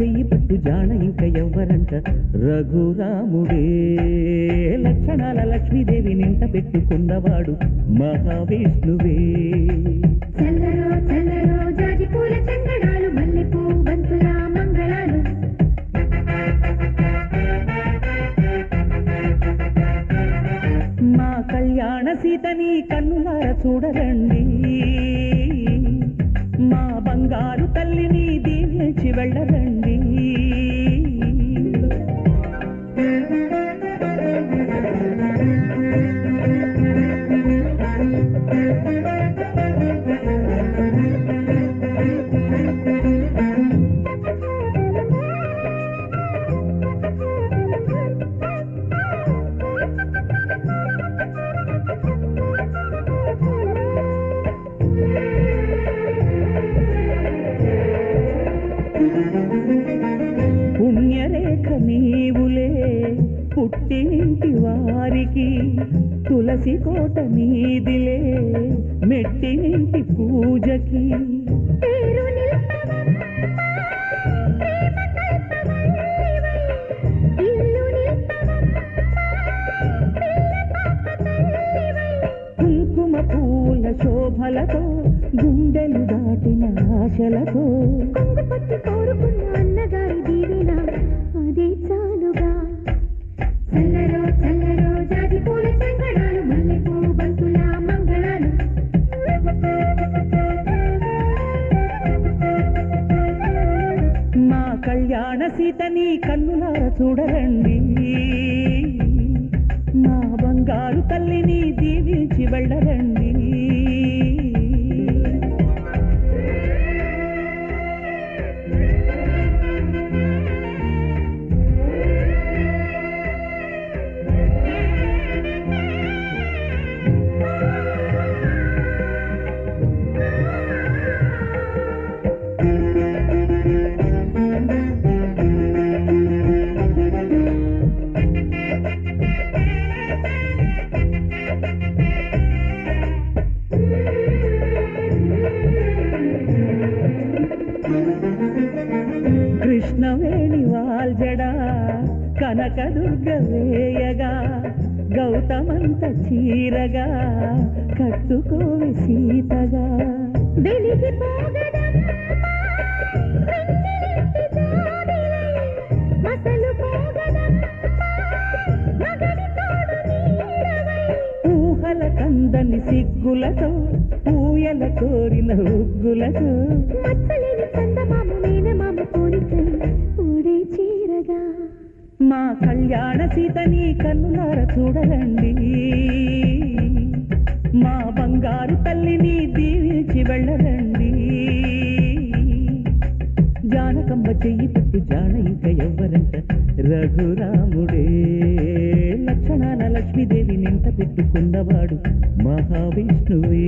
చెయ్యి పట్టు జాన ఇంక ఎవ్వరంట. రఘురాముడే లక్షణాల లక్ష్మీదేవి నింట పెట్టుకున్నవాడు మహావిష్ణువే. చల్లరో చల్లరో జాజి పూల చందనాలు మల్లెపూ బంతుల మంగళాలు. మా కళ్యాణ సీతని కన్నులార చూడరండి. మా బంగారు తల్లిని దీవించి వెళ్ళరండి. పుట్టినింటి వారికి తులసి కోట నీదిలే మెట్టినింటి పూజకి. కుంకుమ పూల శోభలతో గుండెలు దాటిన ఆశలతో కోరుకున్న అన్నగారి కళ్యాణ సీతని కన్నులార చూడరండి. మా బంగారు తల్లిని దీవించి వెళ్ళరండి. కృష్ణవేణి వాల్జడా కనకదుర్గ వేయగా గౌతమంత చీరగా కట్టుకోవి సీతగా. ఊహల కందని సిగ్గులతో ఊయల కోరిన ఉగ్గులతో మచ్చలేని చందమామ మేనమామ పోలికై ఓడే చీరగా. మా కళ్యాణ సీతని కన్నులార చూడరండి. మా బంగారు తల్లిని దీవించి వెళ్ళరండి. జానకమ్మ చెయ్యి పట్టు జాన ఇంక ఎవ్వరంట రఘురాముడే లక్షణాల నింత నింట పెట్టుకున్నవాడు మహావిష్ణువే.